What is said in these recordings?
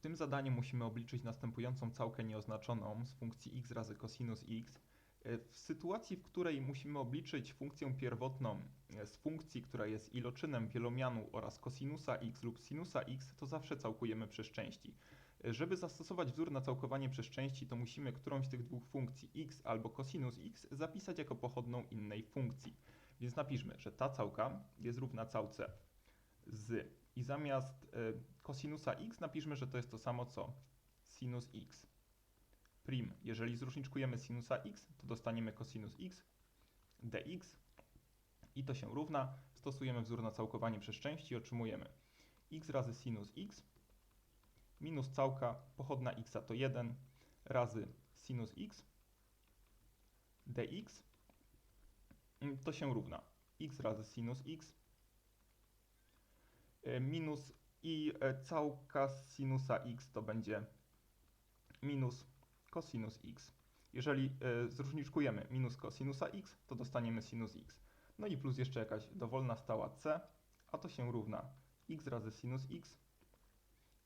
tym zadaniu musimy obliczyć następującą całkę nieoznaczoną z funkcji x razy cosinus x. E, W sytuacji, w której musimy obliczyć funkcję pierwotną e, z funkcji, która jest iloczynem wielomianu oraz cosinusa x lub sinusa x, to zawsze całkujemy przez części. E, Żeby zastosować wzór na całkowanie przez części, to musimy którąś z tych dwóch funkcji x albo cosinus x zapisać jako pochodną innej funkcji. Więc napiszmy, że ta całka jest równa całce z i zamiast e, cosinusa x napiszmy, że to jest to samo co sinus x. Prim. Jeżeli zróżniczkujemy sinusa x, to dostaniemy cosinus x dx i to się równa. Stosujemy wzór na całkowanie przez części i otrzymujemy x razy sinus x minus całka pochodna x to 1 razy sinus x dx to się równa x razy sinus x minus i e, całka sinusa x to będzie minus cosinus x. Jeżeli e, zróżniczkujemy minus cosinusa x, to dostaniemy sinus x. No i plus jeszcze jakaś dowolna stała c, a to się równa x razy sinus x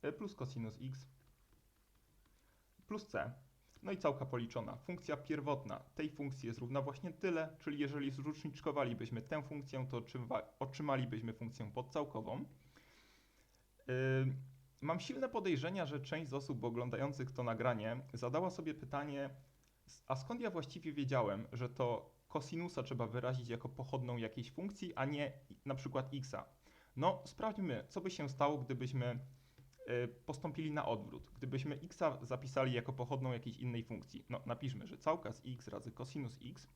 e, plus cosinus x plus c. No i całka policzona. Funkcja pierwotna tej funkcji jest równa właśnie tyle, czyli jeżeli zróżniczkowalibyśmy tę funkcję, to otrzyma- otrzymalibyśmy funkcję podcałkową. Yy, Mam silne podejrzenia, że część z osób oglądających to nagranie zadała sobie pytanie, a skąd ja właściwie wiedziałem, że to kosinusa trzeba wyrazić jako pochodną jakiejś funkcji, a nie na przykład xa. No, sprawdźmy, co by się stało, gdybyśmy postąpili na odwrót. Gdybyśmy xa zapisali jako pochodną jakiejś innej funkcji. No, napiszmy, że całka z x razy cosinus x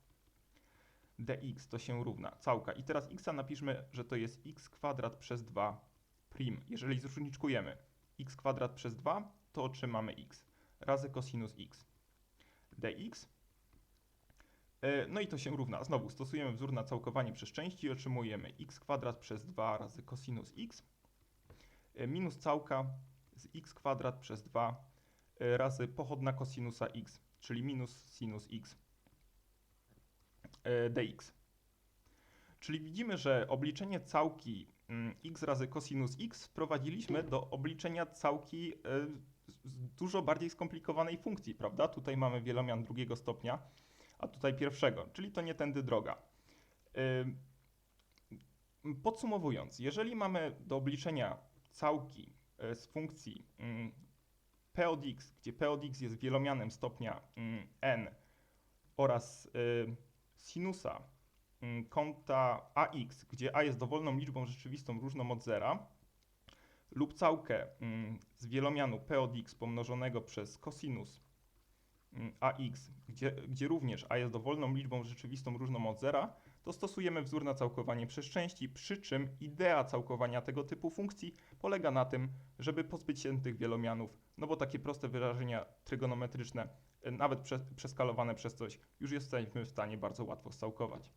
dx to się równa całka. I teraz xa napiszmy, że to jest x kwadrat przez 2 prim. Jeżeli zróżniczkujemy x kwadrat przez 2, to otrzymamy x razy cosinus x dx. E, No i to się równa. Znowu stosujemy wzór na całkowanie przez części i otrzymujemy x kwadrat przez 2 razy cosinus x minus całka z x kwadrat przez 2 e, razy pochodna cosinusa x, czyli minus sinus x e, dx. Czyli widzimy, że obliczenie całki mm, x razy cosinus x wprowadziliśmy do obliczenia całki e, dużo bardziej skomplikowanej funkcji, prawda? Tutaj mamy wielomian drugiego stopnia, a tutaj pierwszego, czyli to nie tędy droga. Podsumowując, jeżeli mamy do obliczenia całki e, z funkcji mm, p od x, gdzie p od x jest wielomianem stopnia mm, n oraz y, sinusa mm, kąta ax, gdzie a jest dowolną liczbą rzeczywistą różną od zera, lub całkę z wielomianu p od x pomnożonego przez cosinus mm, ax, gdzie, gdzie również a jest dowolną liczbą rzeczywistą różną od zera, to stosujemy wzór na całkowanie przez części, przy czym idea całkowania tego typu funkcji polega na tym, żeby pozbyć się tych wielomianów, no bo takie proste wyrażenia trygonometryczne, e, nawet prze, przeskalowane przez coś, już jesteśmy w stanie bardzo łatwo scałkować.